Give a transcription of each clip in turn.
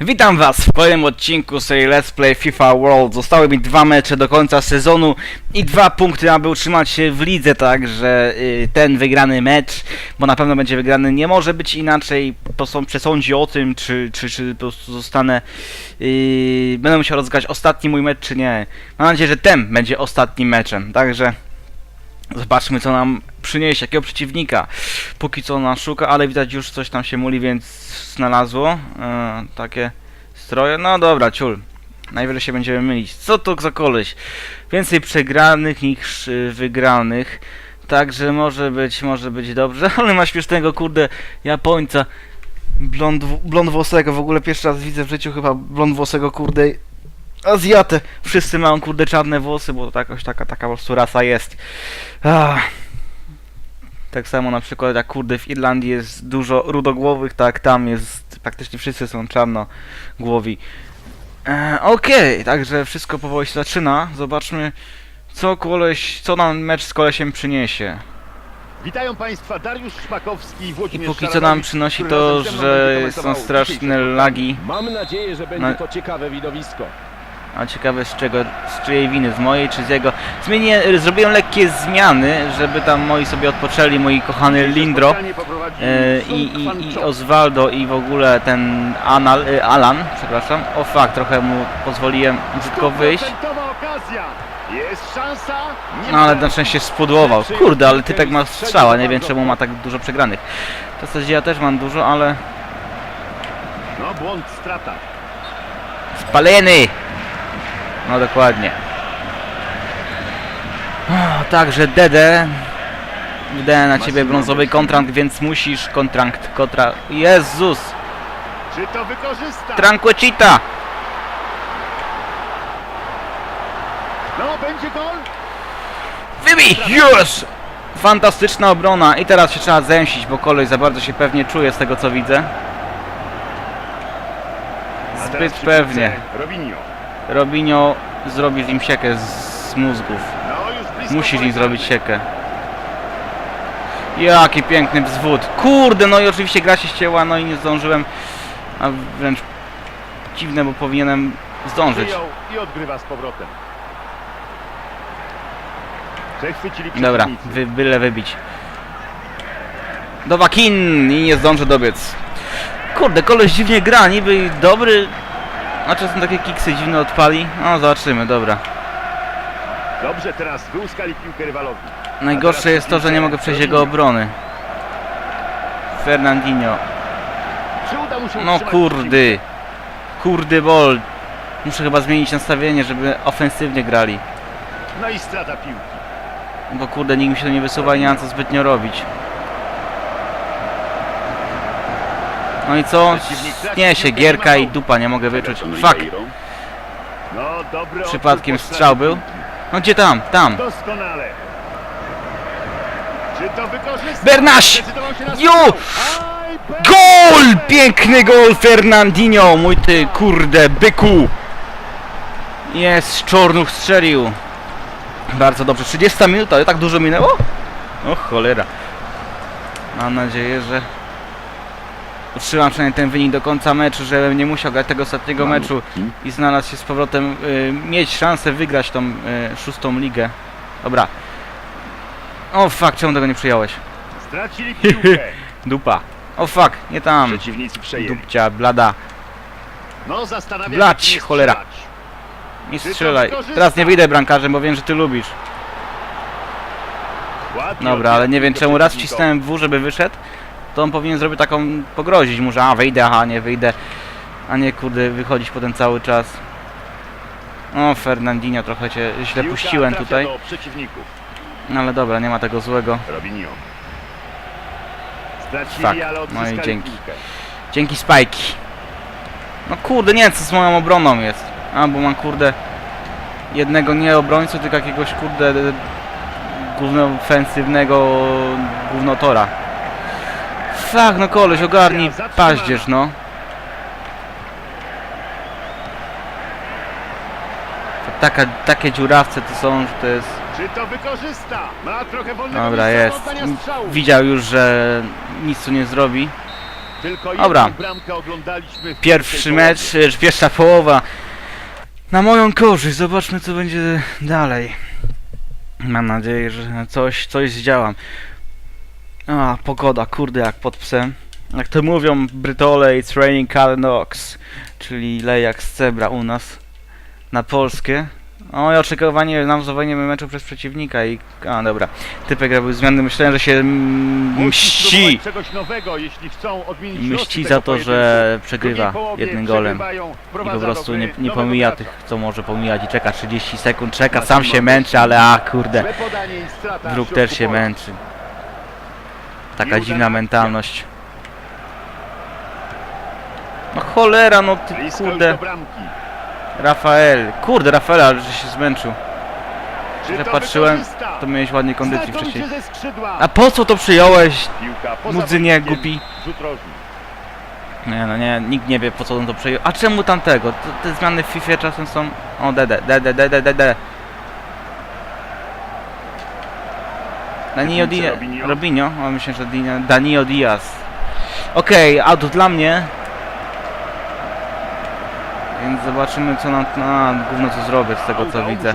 Witam was w kolejnym odcinku serii Let's Play FIFA World. Zostały mi dwa mecze do końca sezonu i dwa punkty, aby utrzymać się w lidze, także y, ten wygrany mecz, bo na pewno będzie wygrany, nie może być inaczej. Po są przesądzi o tym, czy, czy, czy po prostu zostanę. Yy, będę musiał rozgrać ostatni mój mecz, czy nie. Mam nadzieję, że ten będzie ostatnim meczem, także. Zobaczmy co nam przyniesie, jakiego przeciwnika. Póki co nas szuka, ale widać już coś tam się muli, więc znalazło. E, takie stroje. No dobra, ciul. Najwyżej się będziemy mylić. Co to za koleś? Więcej przegranych niż y, wygranych. Także może być, może być dobrze, ale ma śmiesznego kurde Japońca. Blond, blond włosego, w ogóle pierwszy raz widzę w życiu chyba blond włosego kurde Azjatę. Wszyscy mają kurde czarne włosy, bo to jakoś taka, taka po prostu rasa jest. Tak samo na przykład jak kurde w Irlandii jest dużo rudogłowych, tak tam jest, praktycznie wszyscy są czarnogłowi. E, Okej, także wszystko powoli się zaczyna. Zobaczmy co koleś, co nam mecz z kolesiem przyniesie. Witają Państwa Dariusz Szpakowski i I Włodzimierz póki co nam Szaranowicz, przynosi który to, razem ze mną że będzie są komentował straszne lagi. Mam nadzieję, że będzie to ciekawe widowisko. A ciekawe z czego, z czyjej winy, z mojej czy z jego. Zmienię, zrobiłem lekkie zmiany, żeby tam moi sobie odpoczęli, moi kochany Lindro. E, i, i, i. Osvaldo i w ogóle ten Anal, e, Alan, przepraszam. O fakt, trochę mu pozwoliłem brzydko wyjść. No ale na szczęście spudłował. Kurde, ale typek ma strzała, nie wiem czemu ma tak dużo przegranych. W zasadzie ja też mam dużo, ale... No błąd, strata. Spaleny! No dokładnie. Także Dede. Wydałem na ciebie brązowy kontrakt, więc musisz kontrakt, kontra... Jezus! Czy to wykorzysta? Tranquecita! No będzie gol. Wybij! Już! Fantastyczna obrona i teraz się trzeba zemścić, bo koleś za bardzo się pewnie czuje z tego co widzę. Zbyt pewnie. piłce Robinio, zrobisz im siekę z mózgów. Musisz im zrobić siekę. Jaki piękny wzwód. Kurde, no i oczywiście gra się ścięła, no i nie zdążyłem. A wręcz dziwne, bo powinienem zdążyć. I odgrywa z powrotem. Dobra, wy, byle wybić. Do Wakin i nie zdążę dobiec. Kurde, koleś dziwnie gra, niby dobry. A czasem takie kiksy dziwne odpali. No zobaczymy, dobra. Dobrze, teraz wyłuskali piłkę rywalowi. Najgorsze jest to, że nie mogę przejść jego obrony. Fernandinho. No kurdy. Kurdy bol. Muszę chyba zmienić nastawienie, żeby ofensywnie grali. No i strata piłki. Bo kurde, nikt mi się tu nie wysuwa i nie ma co zbytnio robić. No i co? Nie się, gierka i dupa, nie mogę wyczuć. Fuck, przypadkiem strzał był. No gdzie tam? Tam. Bernaś! Perfekt! Gol! Piękny gol Fernandinho! Mój ty, kurde, byku! Jest, Czornuch strzelił. Bardzo dobrze. 30 minuta, ale tak dużo minęło? O cholera. Mam nadzieję, że utrzymam przynajmniej ten wynik do końca meczu, żebym nie musiał grać tego ostatniego meczu i znalazł się z powrotem, y, mieć szansę wygrać tą y, szóstą ligę. Dobra. O fuck, czemu tego nie przyjąłeś? Stracili piłkę. Dupa. O fuck, nie tam. Przeciwnicy przejęli. Dupcia, blada. No zastanawia Blać, się, czy nie cholera. strzelać. Nie strzelaj. Teraz nie wyjdę brankarzem, bo wiem, że ty lubisz. Ładnie Dobra, ale nie wiem odbił czemu raz przeciwnikowi. wcisnąłem W, żeby wyszedł. To on powinien zrobić taką, pogrozić mu, że a wyjdę, aha, nie wyjdę. A nie kurde, wychodzić potem cały czas. O, Fernandinho, trochę cię źle Piłka puściłem trafia tutaj. do przeciwników. No ale dobra, nie ma tego złego. Stracili, ale No i odzyskali dzięki. piłkę. Dzięki Spajki. No kurde, nie wiem co z moją obroną jest. A, bo mam kurde jednego nie obrońcę, tylko jakiegoś kurde główno ofensywnego głównotora. Fuck, no koleś, ogarnij paździerz, no. Taka, takie dziurawce to są, że to jest... Czy to wykorzysta? Ma trochę wolnego Dobra, jest. Widział już, że nic tu nie zrobi. Dobra. Pierwszy mecz, pierwsza połowa. Na moją korzyść, zobaczmy co będzie dalej. Mam nadzieję, że coś, coś zdziałam. A, pogoda, kurde, jak pod psem. Jak to mówią Brytole, it's raining Hard Knocks, czyli lejak z cebra u nas na polskie. O, i oczekiwanie, nawiązywanie meczu przez przeciwnika i... A, dobra. Typek robił zmiany, myślałem, że się mści. spróbować czegoś nowego, jeśli chcą odmienić losy Mści za to, że przegrywa jednym golem. I po prostu nie, nie pomija tych, co może pomijać i czeka 30 sekund, czeka, sam się męczy, ale a kurde, środku też się męczy. Taka dziwna mentalność. No cholera, no ty kurde. Rafael, kurde Rafael, ale że się zmęczył. Czy Że to patrzyłem, to miałeś ładnej kondycji wcześniej. A po co to przyjąłeś? Mudzynie głupi. Nie no nie, nikt nie wie po co on to przejął. A czemu tamtego? Te, te zmiany w FIFA czasem są... O, DD, DD, DD, DD. Danilo Diaz. Robinho? O, myślę, że Danilo Diaz. Okej, out dla mnie. Więc zobaczymy co nam... A, gówno co zrobię z tego co widzę.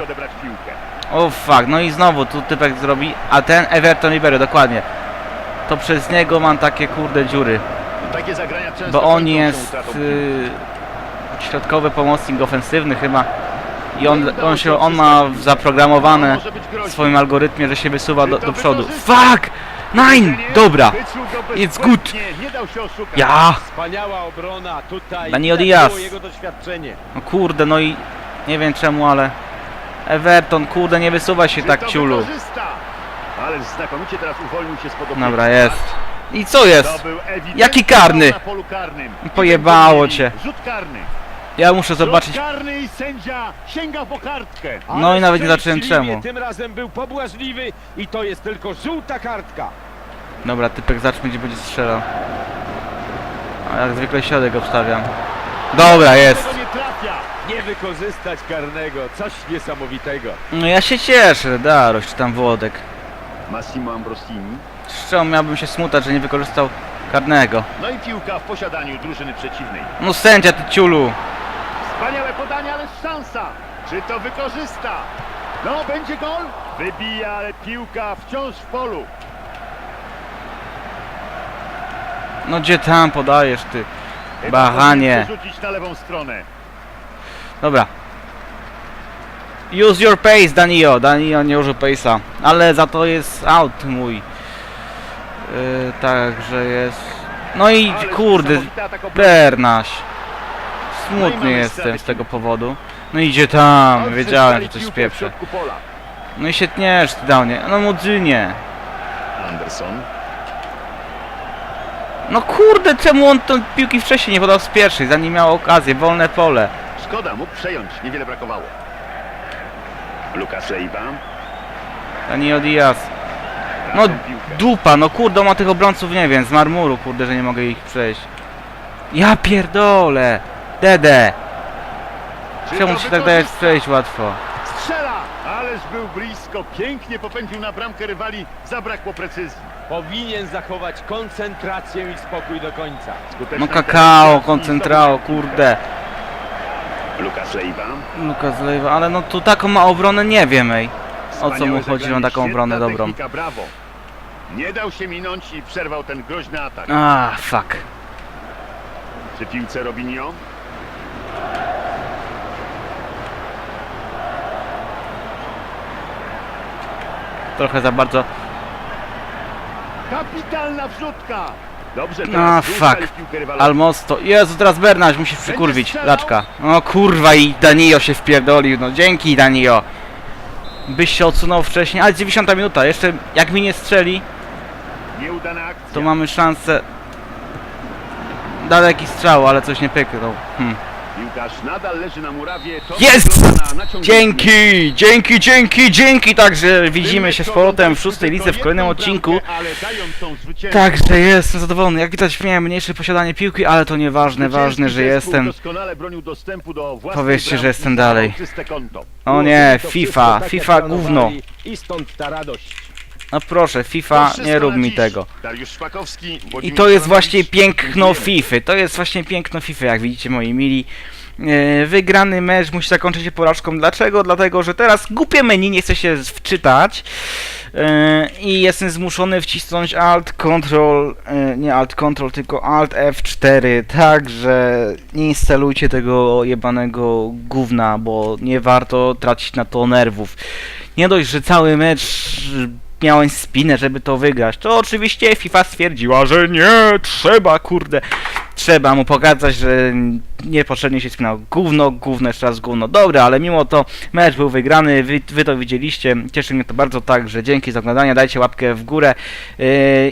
O fuck, no i znowu tu typek zrobi, a ten Everton Ribeiro, dokładnie. To przez niego mam takie kurde dziury. Bo on jest y, środkowy pomocnik ofensywny chyba. I on, on się on ma zaprogramowane w swoim algorytmie, że się wysuwa do, do przodu. Fuck! Nine! Dobra! It's good. Ja! Widać Diaz. No kurde, no i nie wiem czemu, ale Everton, kurde, nie wysuwa się tak ciulu. Ale znakomicie teraz uwolnił się spod. Dobra, jest. I co jest? Jaki karny? Pojebało cię. Ja muszę zobaczyć. Karny i sędzia sięga po kartkę. No Ale i nawet nie zacząłem szczęśliwie czemu. Tym razem był pobłażliwy i to jest tylko żółta kartka. Dobra, typek zacznie gdzie będzie strzelał. A jak zwykle środek obstawiam. Dobra, jest. Nie trafia. Nie wykorzystać karnego. Coś niesamowitego. No ja się cieszę, Daroś, czy tam Włodek. Massimo Ambrosini. Z czego miałbym się smutać, że nie wykorzystał karnego? No i piłka w posiadaniu drużyny przeciwnej. No sędzia, ty ciulu! Wspaniałe podanie, ale szansa. Czy to wykorzysta? No, będzie gol. Wybija, ale piłka wciąż w polu. No gdzie tam podajesz, ty? Bahanie. przerzucić na lewą stronę. Dobra. Use your pace, Danio. Danio nie użył pace'a. Ale za to jest out mój. Yy, także jest... No i kurde. Bernaś. Smutny jestem z tego powodu. No idzie tam, wiedziałem, że coś spieprzy. No i się tniesz, ty dał nie. No Mudzynie. Anderson. No kurde, czemu on tą piłki wcześniej nie podał z pierwszej, zanim miał okazję, wolne pole. Szkoda, mógł przejąć, niewiele brakowało. Lukas Leiva. Danilo Diaz. No dupa, no kurde, ma tych obrońców, nie wiem, z marmuru, kurde, że nie mogę ich przejść. Ja pierdolę! Dede! Czemu się tak dajesz przejść łatwo? Strzela! Ależ był blisko, pięknie popędził na bramkę rywali, zabrakło precyzji. Powinien zachować koncentrację i spokój do końca. Skuteczna No kakao, zdobył kurde. Lukas Leiva. Lukas Leiva, ale no tu taką ma obronę, nie wiem, ej. O co mu chodzi, on taką obronę dobrą. technika, brawo. Nie dał się minąć i przerwał ten groźny atak. A, fuck. Przy piłce Robinho. Trochę za bardzo... Kapitalna wrzutka! Dobrze, teraz fuck. Almosto. Jezu, teraz Bernaś musi przykurwić. Laczka. No kurwa i Danio się wpierdolił. No dzięki Danio. Byś się odsunął wcześniej. Ale 90 minuta. Jeszcze jak mi nie strzeli, Nieudana akcja. to mamy szansę. Daleki strzał, ale coś nie pyknął. Hmm. Piłkarz nadal leży na murawie. To Jest! Dzięki, dzięki, dzięki, dzięki. Także widzimy się z powrotem w szóstej lidze w kolejnym odcinku. Także jestem zadowolony. Jak widać miałem mniejsze posiadanie piłki, ale to nieważne. Ważne, że jestem. Powiedzcie, że jestem dalej. O nie, FIFA, tak, FIFA gówno. I stąd ta radość. No proszę, FIFA, nie rób mi tego. I to jest właśnie piękno. FIFA. To jest właśnie piękno FIFA, jak widzicie moi mili. E, Wygrany mecz musi zakończyć się porażką. Dlaczego? Dlatego, że teraz głupie menu nie chce się wczytać e, i jestem zmuszony wcisnąć Alt Control, e, nie Alt Control, tylko Alt F4. Także nie instalujcie tego jebanego gówna, bo nie warto tracić na to nerwów. Nie dość, że cały mecz miałem spinę, żeby to wygrać. To oczywiście FIFA stwierdziła, że nie, trzeba, kurde. Trzeba mu pokazać, że niepotrzebnie się spinał. Gówno, gówno, jeszcze raz gówno. Dobra, ale mimo to mecz był wygrany, wy, wy to widzieliście. Cieszy mnie to bardzo tak, że dzięki za oglądanie, dajcie łapkę w górę yy,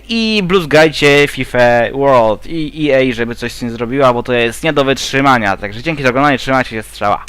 i bluzgajcie FIFA World i EA, żeby coś z tym zrobiła, bo to jest nie do wytrzymania. Także dzięki za oglądanie, trzymajcie się, strzała.